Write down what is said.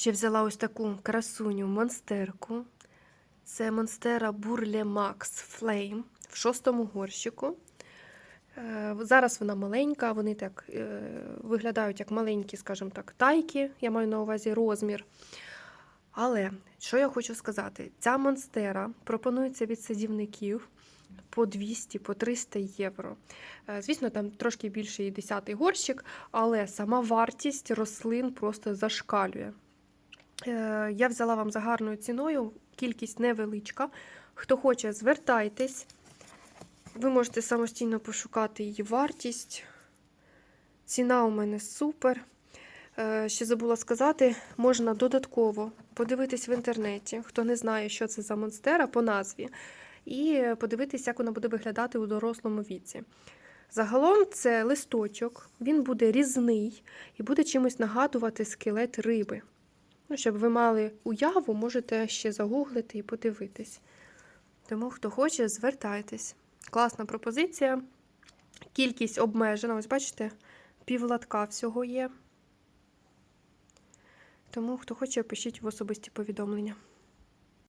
Ще взяла ось таку красуню монстерку. Це монстера Burle Max Flame в шостому горщику. Е, Зараз вона маленька, вони так е, виглядають як маленькі, скажімо так, тайки, я маю на увазі розмір. Але що я хочу сказати, ця монстера пропонується від садівників по 200, по 300 євро. Е, Звісно, там трошки більше і 10 горщик, але сама вартість рослин просто зашкалює. Е, Я взяла вам за гарною ціною, кількість невеличка. Хто хоче, звертайтесь. Ви можете самостійно пошукати її вартість. Ціна у мене супер. Е, Ще забула сказати, можна додатково подивитись в інтернеті, хто не знає, що це за монстера по назві, і подивитись, як вона буде виглядати у дорослому віці. Загалом це листочок, він буде різний і буде чимось нагадувати скелет риби. Ну, щоб ви мали уяву, можете ще загуглити і подивитись. Тому, хто хоче, звертайтесь. Класна пропозиція. Кількість обмежена. Ось бачите, півлатка всього є. Тому, хто хоче, пишіть в особисті повідомлення.